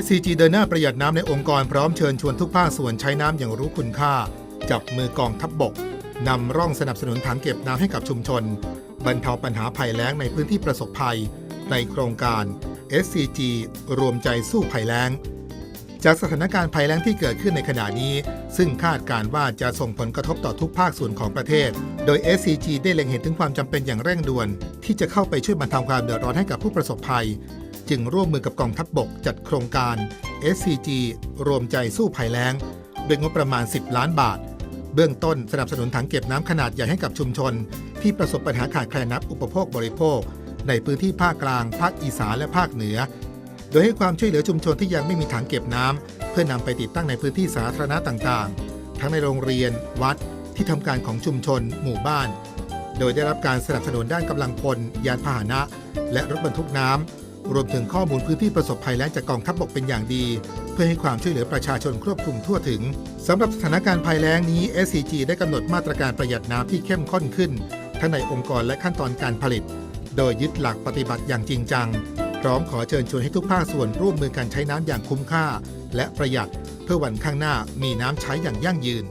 SCG เดินหน้าประหยัดน้ำในองค์กรพร้อมเชิญชวนทุกภาคส่วนใช้น้ำอย่างรู้คุณค่า จับมือกองทัพบบกนำร่องสนับสนุนถังเก็บน้ำให้กับชุมชน บรรเทาปัญหาภัยแล้งในพื้นที่ประสบภัย ในโครงการ SCG รวมใจสู้ภัยแล้ง จากสถานการณ์ภัยแล้งที่เกิดขึ้นในขณะนี้ ซึ่งคาดการว่าจะส่งผลกระทบต่อทุกภาคส่วนของประเทศ โดย SCG ได้เล็งเห็นถึงความจำเป็นอย่างเร่งด่วน ที่จะเข้าไปช่วยบรรเทาความเดือดร้อนให้กับผู้ประสบภัย จึงร่วมมือกับกองทัพบบกจัดโครงการ SCG รวมใจสู้ภัยแล้งด้วยงบประมาณ 10 ล้านบาท เบื้องต้นสนับสนุนถังเก็บน้ำขนาดใหญ่ให้กับชุมชน ที่ประสบปัญหาขาดแคลนน้ำอุปโภคบริโภค ในพื้นที่ภาคกลาง ภาคอีสานและภาคเหนือ โดยให้ความช่วยเหลือชุมชนที่ยังไม่มีถังเก็บน้ำเพื่อนำไปติดตั้งในพื้นที่สาธารณะต่างๆ ทั้งในโรงเรียน วัด ที่ทำการของชุมชน หมู่บ้าน โดยได้รับการสนับสนุนด้านกำลังพล ยานพาหนะ และรถบรรทุกน้ำ รวมถึงข้อมูลพื้นที่ประสบภัยแล้งจากกองทัพบกเป็นอย่างดี เพื่อให้ความช่วยเหลือประชาชนครอบคลุมทั่วถึงสำหรับสถานการณ์ภัยแล้งนี้ SCG ได้กำหนดมาตรการประหยัดน้ำที่เข้มข้นขึ้น ทั้งในองค์กรและขั้นตอนการผลิต โดยยึดหลักปฏิบัติอย่างจริงจัง พร้อมขอเชิญชวนให้ทุกภาคส่วนร่วมมือกันใช้น้ำอย่างคุ้มค่า และประหยัดเพื่อวันข้างหน้ามีน้ำใช้อย่างยั่งยืน